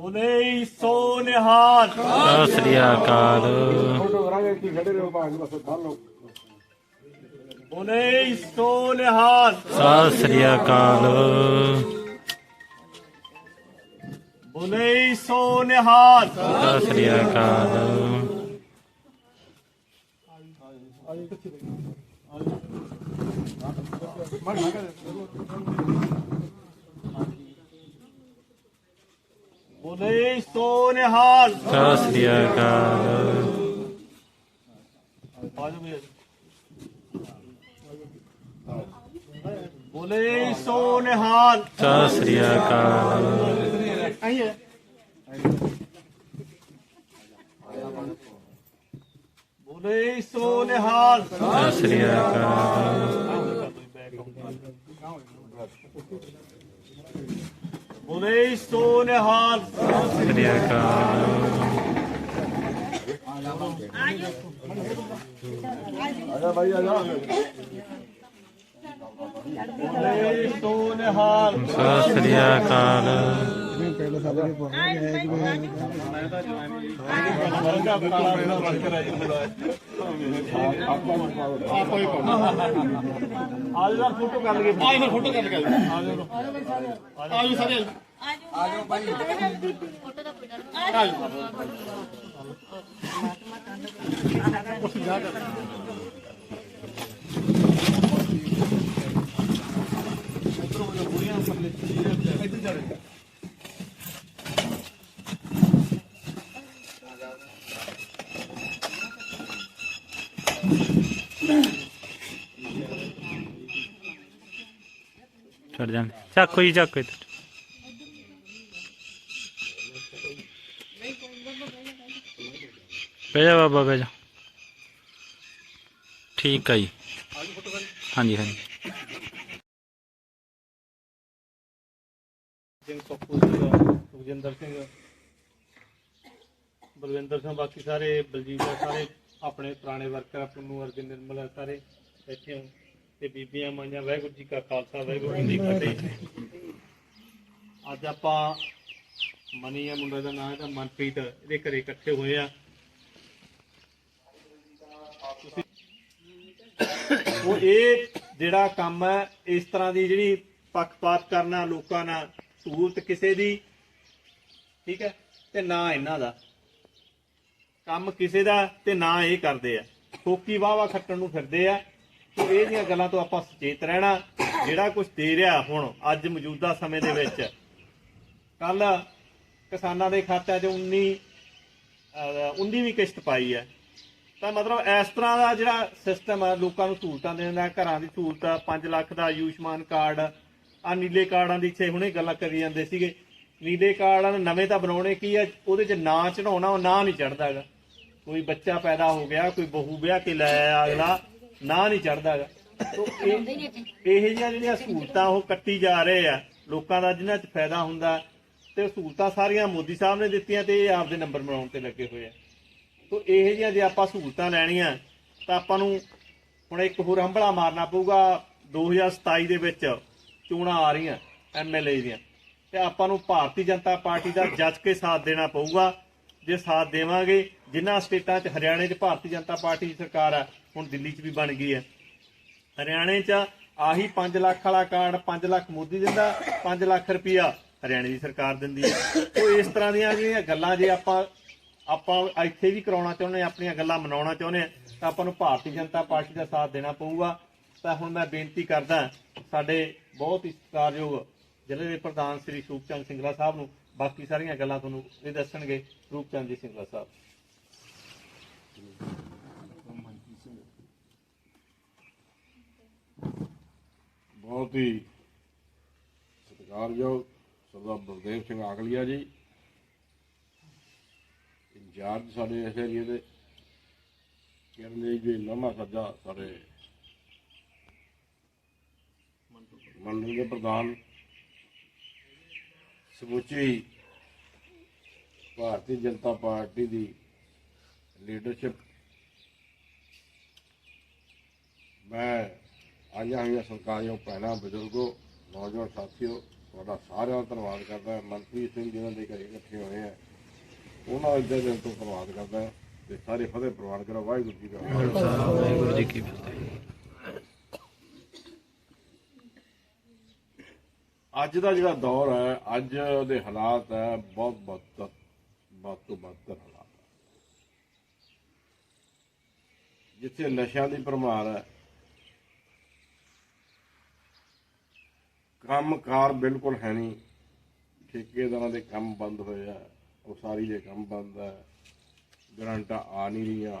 ਬੋਲੇ ਸੋ ਨਿਹਾਲ ਸਤਿ ਸ੍ਰੀ ਅਕਾਲ ਫੋਟੋ ਕਰਾਂਗੇ ਕੀ ਖੜੇ ਰਹੋ ਭਾਗ ਬਸ ਫੜ ਲਓ ਬੋਲੇ ਸੋ ਨਿਹਾਲ ਸਤਿ ਸ੍ਰੀ ਅਕਾਲ ਬੋਲੇ ਸੋ ਨਿਹਾਲ ਸਤਿ ਸ੍ਰੀ ਅਕਾਲ ਬੋਲੇ ਸੋ ਨਿਹਾਲ ਸਤਿ ਸ੍ਰੀ ਅਕਾਲ ਬੋਲੇ ਸੋ ਨਿਹਾਲ ਸਤਿ ਸ੍ਰੀ ਅਕਾਲ ਬੋਲੇ ਸੋ ਨਿਹਾਲ ਸਤਿ ਸ੍ਰੀ ਅਕਾਲ ਬੋਲੇ ਸੋ ਨਿਹਾਲ ਸਤਿ ਸ੍ਰੀ ਅਕਾਲ ਆਜਾ ਭਾਈ ਆਜਾ ਬੋਲੇ ਸੋ ਨਿਹਾਲ ਸਤਿ ਸ੍ਰੀ ਅਕਾਲ। ਆਜੋ ਯਾਰ ਫੋਟੋ ਕਰ ਲਈਏ ਆਜੋ ਫੋਟੋ ਕਰ ਲਈਏ ਆਜੋ ਆਜੋ। ਸਾਰੇ ਛੱਡ ਜਾਂਦੇ ਚੱਕੋ ਜੀ ਚੱਕੋ ਇੱਧਰ ਬਹਿ ਜਾ ਬਾਬਾ ਬਹਿ ਜਾ ਠੀਕ ਆ ਜੀ ਹਾਂਜੀ ਹਾਂਜੀ ਸਿੰਘ ਪੱਪੂ ਸਿੰਘ ਸੁਖਜਿੰਦਰ ਸਿੰਘ ਬਲਵਿੰਦਰ ਸਿੰਘ ਬਾਕੀ ਸਾਰੇ ਬਲਜੀਤ ਆ ਸਾਰੇ ਆਪਣੇ ਪੁਰਾਣੇ ਵਰਕਰ, ਪੁੰਨੂ ਅਰਜਨ ਨਿਰਮਲ ਸਾਰੇ ਬੈਠੇ ਹੋ ਤੇ ਬੀਬੀਆਂ, ਮਾਈਆਂ, ਵਾਹਿਗੁਰੂ ਜੀ ਕਾ ਖਾਲਸਾ, ਵਾਹਿਗੁਰੂ ਜੀ ਕੀ ਫਤਿਹ। ਅੱਜ ਆਪਾਂ ਮਨੀ ਆ, ਮੁੰਡੇ ਦਾ ਨਾਮ ਹੈ ਮਨਪ੍ਰੀਤ, ਇਹਦੇ ਘਰੇ ਇਕੱਠੇ ਹੋਏ ਆ। ਉਹ ਇਹ ਜਿਹੜਾ ਕੰਮ ਹੈ, ਇਸ ਤਰ੍ਹਾਂ ਦੀ ਜਿਹੜੀ ਪੱਖਪਾਤ ਕਰਨਾ, ਲੋਕਾਂ ਨਾਲ ਸਹੂਲਤ ਕਿਸੇ ਦੀ, ਠੀਕ ਹੈ, ਤੇ ਨਾ ਇਹਨਾਂ ਦਾ। ਕੰਮ ਕਿਸੇ ਦਾ ਤੇ ਨਾ ਇਹ ਕਰਦੇ ਆ। ਫੋਕੀ ਵਾਵਾ ਖੱਟਣ ਨੂੰ ਫਿਰਦੇ ਆ ਤੇ ਇਹ ਦੀਆਂ ਗੱਲਾਂ ਤੋਂ ਆਪਾਂ ਸੁਚੇਤ ਰਹਿਣਾ, ਜਿਹੜਾ ਕੁਝ ਦੇ ਰਿਹਾ ਹੁਣ, ਅੱਜ ਮੌਜੂਦਾ ਸਮੇਂ ਦੇ ਵਿੱਚ। ਕੱਲ ਕਿਸਾਨਾਂ ਦੇ ਖਾਤਿਆਂ 'ਚ 19 ਅਹ 19 ਵੀ ਕਿਸ਼ਤ ਪਾਈ ਹੈ ਤਾਂ ਮਤਲਬ ਇਸ ਤਰ੍ਹਾਂ ਦਾ ਜਿਹੜਾ ਸਿਸਟਮ ਹੈ ਲੋਕਾਂ ਨੂੰ ਸਹੂਲਤਾਂ ਦੇਣ ਦਾ, ਘਰਾਂ ਦੀ ਸਹੂਲਤਾਂ 5 ਲੱਖ ਦਾ ਆਯੁਸ਼ਮਾਨ ਕਾਰਡ ਆ ਨੀਲੇ ਕਾਰਡਾਂ ਦੀ ਇੱਥੇ ਹੁਣੇ ਗੱਲਾਂ ਕਰੀ ਜਾਂਦੇ ਸੀਗੇ। ਨੀਲੇ ਕਾਰਡਾਂ ਨਵੇਂ ਤਾਂ ਬਣਾਉਣੇ ਕੀ ਆ, ਉਹਦੇ 'ਚ ਨਾਂ ਚੜਾਉਣਾ ਉਹ ਨਾਂ ਨਹੀਂ ਚੜਦਾਗਾ ਕੋਈ ਬੱਚਾ ਪੈਦਾ ਹੋ ਗਿਆ, ਕੋਈ ਬਹੂ ਵਿਆਹ ਕੇ ਲੈ ਆਇਆ ਅਗਲਾ, ਨਾ ਨਹੀਂ ਚੜਦਾਗਾ ਤੋ ਇਹ ਇਹ ਜਿਹੀਆਂ ਜਿਹੜੀਆਂ ਸਹੂਲਤਾਂ ਉਹ ਕੱਟੀ ਜਾ ਰਹੇ ਆ, ਲੋਕਾਂ ਦਾ ਜਿਨ੍ਹਾਂ 'ਚ ਫਾਇਦਾ ਹੁੰਦਾ ਤੇ ਸਹੂਲਤਾਂ ਸਾਰੀਆਂ ਮੋਦੀ ਸਾਹਿਬ ਨੇ ਦਿੱਤੀਆਂ ਤੇ ਇਹ ਆਪਦੇ ਨੰਬਰ ਬਣਾਉਣ ਤੇ ਲੱਗੇ ਹੋਏ ਆ। ਤੋ ਇਹ ਜਿਹੀਆਂ ਜੇ ਆਪਾਂ ਸਹੂਲਤਾਂ ਲੈਣੀਆਂ, ਤਾਂ ਆਪਾਂ ਨੂੰ ਹੁਣ ਇੱਕ ਹੋਰ ਹੰਬਲਾ ਮਾਰਨਾ ਪਊਗਾ 2027 ਦੇ ਵਿੱਚ ਚੋਣਾਂ ਆ ਰਹੀਆਂ ਐਮਐਲਏ ਦੀਆਂ, ਤੇ ਆਪਾਂ ਨੂੰ ਭਾਰਤੀ ਜਨਤਾ ਪਾਰਟੀ ਦਾ ਜੱਜ ਕੇ ਸਾਥ ਦੇਣਾ ਪਊਗਾ। ਜੇ ਸਾਥ ਦੇਵਾਂਗੇ, ਜਿਨ੍ਹਾਂ ਸਟੇਟਾਂ 'ਚ ਹਰਿਆਣੇ 'ਚ ਭਾਰਤੀ ਜਨਤਾ ਪਾਰਟੀ ਦੀ ਸਰਕਾਰ ਆ, ਹੁਣ ਦਿੱਲੀ 'ਚ ਵੀ ਬਣ ਗਈ ਹੈ। ਹਰਿਆਣੇ 'ਚ ਆਹੀ 5 ਲੱਖ ਵਾਲਾ ਕਾਰਡ 5 ਲੱਖ ਮੋਦੀ ਦਿੰਦਾ 5 ਲੱਖ ਰੁਪਇਆ ਹਰਿਆਣੇ ਦੀ ਸਰਕਾਰ ਦਿੰਦੀ ਹੈ। ਉਹ ਇਸ ਤਰ੍ਹਾਂ ਦੀਆਂ ਜਿਹੜੀਆਂ ਗੱਲਾਂ ਜੇ ਆਪਾਂ ਆਪਾਂ ਇੱਥੇ ਵੀ ਕਰਾਉਣਾ ਚਾਹੁੰਦੇ ਹਾਂ, ਆਪਣੀਆਂ ਗੱਲਾਂ ਮਨਾਉਣਾ ਚਾਹੁੰਦੇ ਹਾਂ, ਤਾਂ ਆਪਾਂ ਨੂੰ ਭਾਰਤੀ ਜਨਤਾ ਪਾਰਟੀ ਦਾ ਸਾਥ ਦੇਣਾ ਪਊਗਾ। ਤਾਂ ਹੁਣ ਮੈਂ ਬੇਨਤੀ ਕਰਦਾ, ਸਾਡੇ ਬਹੁਤ ਹੀ ਸਤਿਕਾਰਯੋਗ ਜ਼ਿਲ੍ਹੇ ਦੇ ਪ੍ਰਧਾਨ ਸ੍ਰੀ ਸੂਪਚੰਦ ਸਿੰਗਲਾ ਸਾਹਿਬ ਨੂੰ ਬਾਕੀ ਸਾਰੀਆਂ ਗੱਲਾਂ ਤੁਹਾਨੂੰ ਇਹ ਦੱਸਣਗੇ ਰੂਪਚੰਦ ਜੀ ਸਿੰਘਲਾ ਸਾਹਿਬ। ਬਹੁਤ ਹੀ ਸਤਿਕਾਰਯੋਗ ਸਰਦਾਰ ਬਲਦੇਵ ਸਿੰਘ ਆਗਲੀਆ ਜੀ। ਇੰਚਾਰਜ ਸਾਡੇ ਇਸ ਏਰੀਏ ਦੇ ਕਿਰਨ ਜੀ ਲੰਮਾ ਸੱਜਾ ਸਾਡੇ ਮੰਡਲ ਦੇ ਪ੍ਰਧਾਨ ਸਮੁੱਚੀ ਭਾਰਤੀ ਜਨਤਾ ਪਾਰਟੀ ਦੀ ਲੀਡਰਸ਼ਿਪ ਮੈਂ ਆਈਆਂ ਹੋਈਆਂ ਸਰਕਾਰੀਆਂ ਭੈਣਾਂ, ਬਜ਼ੁਰਗੋ, ਨੌਜਵਾਨ ਸਾਥੀਓ, ਤੁਹਾਡਾ ਸਾਰਿਆਂ ਦਾ ਧੰਨਵਾਦ ਕਰਦਾ ਮਨਪ੍ਰੀਤ ਸਿੰਘ ਜਿਨ੍ਹਾਂ ਦੇ ਘਰੇ ਇਕੱਠੇ ਹੋਏ ਆ ਉਹਨਾਂ ਦਾ ਦਿਲ ਤੋਂ ਧੰਨਵਾਦ ਕਰਦਾ ਹਾਂ ਤੇ ਸਾਰੇ ਫਤਿਹ ਪ੍ਰਵਾਨ ਕਰੋ। ਵਾਹਿਗੁਰੂ ਜੀ ਕਾ ਖਾਲਸਾ। ਵਾਹਿਗੁਰੂ ਜੀ ਕੀ ਫਤਿਹ। ਅੱਜ ਦਾ ਜਿਹੜਾ ਦੌਰ ਹੈ, ਅੱਜ ਦੇ ਹਾਲਾਤ ਹੈ, ਬਹੁਤ ਬਦਤਰ, ਬਹੁਤ ਤੋਂ ਬਦਤਰ ਹਾਲਾਤ ਜਿੱਥੇ ਨਸ਼ਿਆਂ ਦੀ ਭਰਮਾਰ ਹੈ, ਕੰਮਕਾਰ ਬਿਲਕੁਲ ਹੈ ਨਹੀਂ, ਠੇਕੇਦਾਰਾਂ ਦੇ ਕੰਮ ਬੰਦ ਹੋਏ ਆ, ਉਸਾਰੀ ਦੇ ਕੰਮ ਬੰਦ ਹੈ, ਗਰੰਟਾਂ ਆ ਨਹੀਂ ਰਹੀਆਂ।